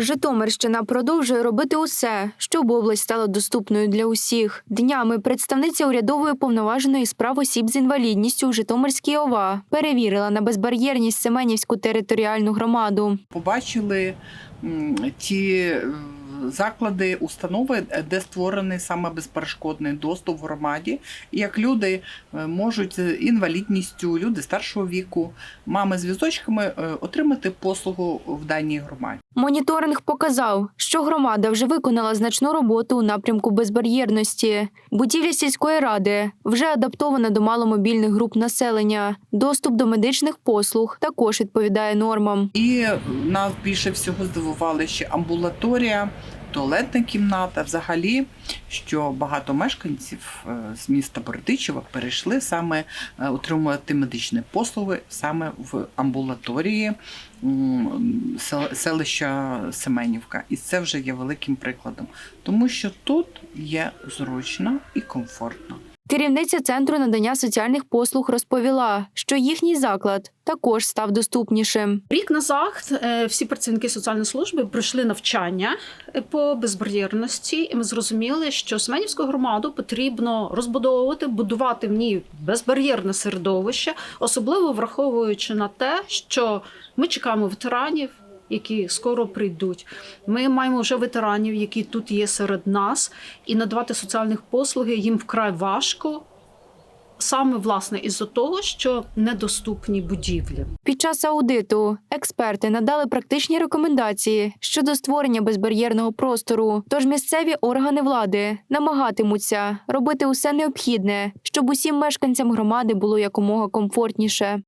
Житомирщина продовжує робити усе, щоб область стала доступною для усіх. Днями представниця урядової повноваженої справ осіб з інвалідністю у Житомирській ОВА перевірила на безбар'єрність Семенівську територіальну громаду. побачили ті заклади, установи, де створений саме безперешкодний доступ в громаді, як люди е, можуть з інвалідністю, люди старшого віку, мами з візочками е, отримати послугу в даній громаді. Моніторинг показав, що громада вже виконала значну роботу у напрямку безбар'єрності. Будівля сільської ради вже адаптована до маломобільних груп населення. Доступ до медичних послуг також відповідає нормам. І нас більше всього здивували ще амбулаторія, туалетна кімната. Взагалі, що багато мешканців е, з міста Бородичева перейшли саме е, отримувати медичні послуги саме в амбулаторії селища Семенівка. І це вже є великим прикладом, тому що тут є зручно і комфортно. Керівниця центру надання соціальних послуг розповіла, що їхній заклад також став доступнішим. Рік назад е, всі працівники соціальної служби пройшли навчання е, по безбар'єрності, і ми зрозуміли, що Семенівську громаду потрібно розбудовувати, будувати в ній безбар'єрне середовище, особливо враховуючи на те, що ми чекаємо ветеранів. Які скоро прийдуть, ми маємо вже ветеранів, які тут є серед нас, і надавати соціальних послуги їм вкрай важко, саме власне із-за того, що недоступні будівлі. Під час аудиту експерти надали практичні рекомендації щодо створення безбар'єрного простору. Тож місцеві органи влади намагатимуться робити усе необхідне, щоб усім мешканцям громади було якомога комфортніше.